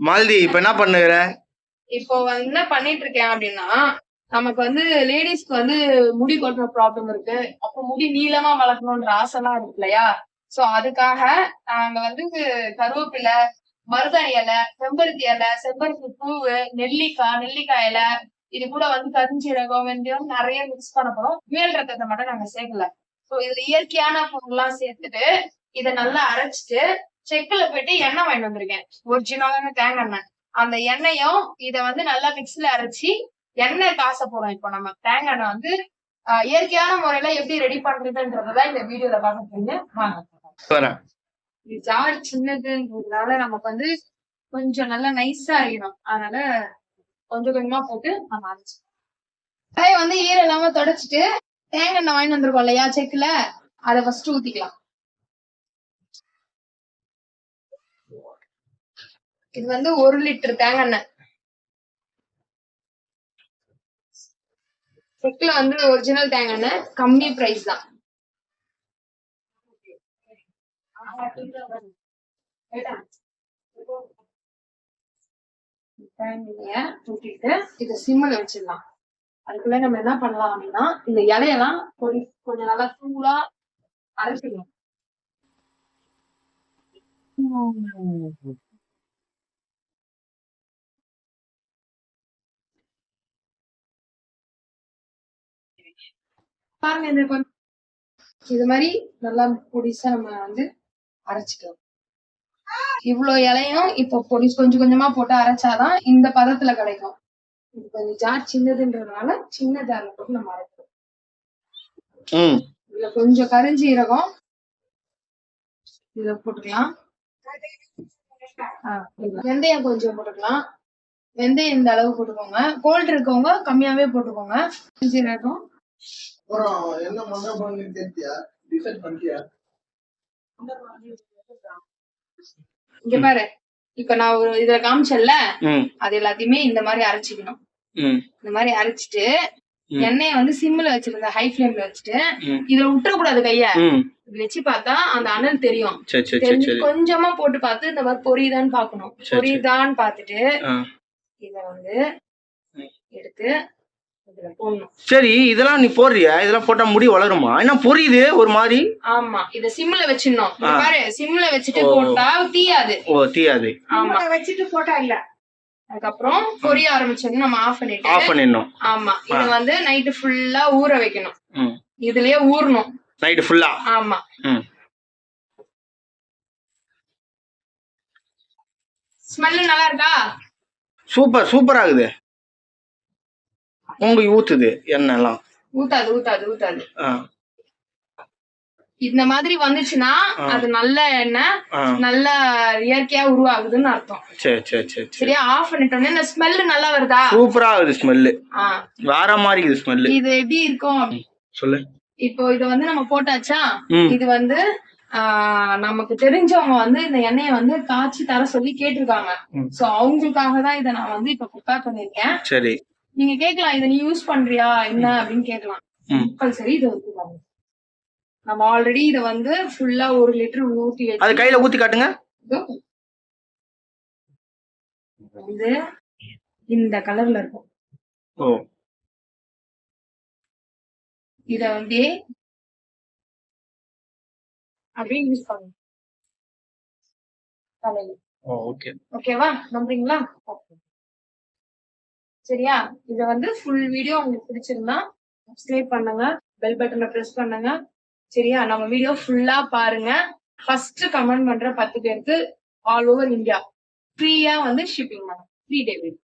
மாலதி இப்ப என்ன பண்ணுகிற? இப்போ வந்து என்ன பண்ணிட்டு இருக்கேன் அப்படின்னா நமக்கு வந்து லேடிஸ்க்கு வந்து முடி கொட்டுற ப்ராப்ளம் இருக்கு. அப்ப முடி நீளமா வளர்க்கணும்ன்ற ஆசைலாம் இருக்கு இல்லையா? சோ அதுக்காக நாங்க வந்து கருவேப்பிலை மருதாணி இலை செம்பருத்தி இலை செம்பருத்தி பூவு நெல்லிக்காய் நெல்லிக்காய் இலை இது கூட வந்து கருஞ்சீரகம் வெந்தயம் நிறைய மிக்ஸ் பண்ண போறோம். மேல் ரத்தத்தை மட்டும் நாங்க சேர்க்கல. சோ இதுல இயற்கையான பொருள்லாம் சேர்த்துட்டு இதை நல்லா அரைச்சிட்டு செக்குல போயிட்டு எண்ணெய் வாங்கிட்டு வந்திருக்கேன். ஒரிஜினலான தேங்காய் எண்ணெய். அந்த எண்ணெயும் இத வந்து நல்லா மிக்ஸில அரைச்சி எண்ணெய் காச போறோம் இப்போ நம்ம. தேங்காய் எண்ணெய் வந்து இயற்கையான முறையில எப்படி ரெடி பண்றதுன்றதுதான் இந்த வீடியோல பார்க்க போறீங்க வாங்க. ஜார் சின்னதுன்றதுனால நமக்கு வந்து கொஞ்சம் நல்லா நைஸா அரைக்கணும் அதனால கொஞ்சம் கொஞ்சமா போட்டு நம்ம அரைச்சிக்கலாம் கடாயை வந்து ஈரம் இல்லாம தொடச்சிட்டு தேங்காய் எண்ணெய் வாங்கிட்டு வந்திருக்கோம் இல்லையா செக்குல? அதை ஃபர்ஸ்ட் ஊத்திக்கலாம். இது வந்து ஒரு லிட்டர் தேங்காய் எண்ணெய். செக்குல வந்து ஒரிஜினல் தேங்காய் எண்ணெய். கம்மி பிரைஸ் தான். தேங்காய இத சிம்மில் வச்சிடலாம். அதுக்குள்ள நம்ம என்ன பண்ணலாம் அப்படின்னா இந்த இலையெல்லாம் கொஞ்சம் கொஞ்சம் நல்லா தூளா அரைச்சிடணும். பாருங்க இந்த கொஞ்சம் இது மாதிரி நல்லா பொடிசா நம்ம வந்து அரைச்சிக்கலாம். இவ்ளோ இலையும் இப்போ பொடி கொஞ்சம் கொஞ்சமா போட்டு அரைச்சாதான் இந்த பதத்துல கிடைக்கும். இது கொஞ்சம் ஜார் சின்னதுன்றதுனால சின்ன ஜார்ல போட்டு நம்ம அரைக்கிறோம் ம். இதுல கொஞ்சம் கரிஞ்சீரகம் இத போட்டுக்கலாம். வெந்தயம் கொஞ்சம் போட்டுக்கலாம். வெந்தயம் இந்த அளவு போட்டுக்கோங்க. கோல்டு இருக்கவங்க கம்மியாவே போட்டுக்கோங்க. கரிஞ்சீரகம். அப்புறம் என்ன பண்ண பண்ணி தெரியா டிசைட் பண்ணிட்டியா? இங்க பாரு. இப்ப நான் ஒரு இதுல காமிச்சேன்ல ம். அது எல்லாத்தையுமே இந்த மாதிரி அரைச்சிக்கணும். இந்த மாதிரி அரைச்சிட்டு. எண்ணெய வந்து சிம்ல வச்சிருந்த ஹை ஃபிளேம்ல வச்சுட்டு. இதுல விட்டுற கூடாது கைய வச்சு பார்த்தா அந்த அனல் தெரியும். சரி சரி சரி தெரிஞ்சு கொஞ்சமா போட்டு பார்த்து இந்த மாதிரி பொரியுதான்னு பாக்கணும். பொரியுதான்னு பார்த்துட்டு ஆ. இத வந்து. எடுத்து சரி இதெல்லாம் நீ போடுறியா? இதெல்லாம் போட்டா முடி வளருமா? என்ன புரியுது? ஒரு மாதிரி? ஆமா இத சிம்ல வச்சிடணும். பாரு சிம்ல வச்சுட்டு. போட்டா தீயாது. ஓ தீயாது. ஆமா. வச்சுட்டு போட்டா இல்ல. அதுக்கப்புறம் பொரிய ஆரம்பிச்சோன்னு நம்ம ஆஃப் பண்ணிட்டு ஆஃப் பண்ணிடணும். ஆமா இது வந்து நைட்டு ஃபுல்லா ஊற வைக்கணும். இதுலயே ஊறணும். நைட்டு ஃபுல்லா ஆமா. ஸ்மெல் நல்லா இருக்கா? சூப்பர் சூப்பர் ஆகுது. உங்களுக்கு ஊத்துது எண்ணெய்லாம். ஊத்தாது ஊத்தாது ஊத்தாது. இந்த மாதிரி வந்துச்சுன்னா. அது நல்ல எண்ணெய் நல்ல இயற்கையா உருவாகுதுன்னு அர்த்தம். சரி சரி சரி சரி சரியா? ஆஃப் பண்ணிட்டோன்னே இந்த ஸ்மெல் நல்லா வருதா? சூப்பரா ஆகுது ஸ்மெல்லு ஆ. வேற மாதிரி இருக்குது ஸ்மெல்லு இது எப்படி இருக்கும்? சொல்லு. இப்போ இத வந்து நம்ம போட்டாச்சா? இது வந்து நமக்கு தெரிஞ்சவங்க வந்து இந்த எண்ணெயை வந்து காய்ச்சி தர சொல்லி கேட்டிருக்காங்க. சோ அவங்களுக்காக தான் இதை நான் வந்து இப்ப ப்ரிப்பேர் பண்ணிருக்கேன் சரி. நீங்க கேட்கலாம் இதை நீ யூஸ் பண்றியா என்ன அப்படின்னு கேட்கலாம். கம்பல்சரி இதை ஊத்திக்கோங்க நம்ம ஆல்ரெடி இத வந்து ஃபுல்லா ஒரு லிட்டர் ஊத்தி அது கையில ஊத்தி காட்டுங்க. வந்து இந்த கலர்ல இருக்கும். இத வந்து அப்படியே யூஸ் பண்ணுங்க. தலையில. ஓகே ஓகேவா நம்புறீங்களா? Okay. சரியா? இத வந்து ஃபுல் வீடியோ உங்களுக்கு பிடிச்சிருந்தா சப்ஸ்கிரைப் பண்ணுங்க பெல் பட்டனை பிரஸ் பண்ணுங்க. சரியா? நம்ம வீடியோ ஃபுல்லா பாருங்க. ஃபர்ஸ்ட் கமெண்ட் பண்ற பத்து பேருக்கு ஆல் ஓவர் இந்தியா ஃப்ரீயா வந்து ஷிப்பிங் பண்ணுங்க ஃப்ரீ டெலிவரி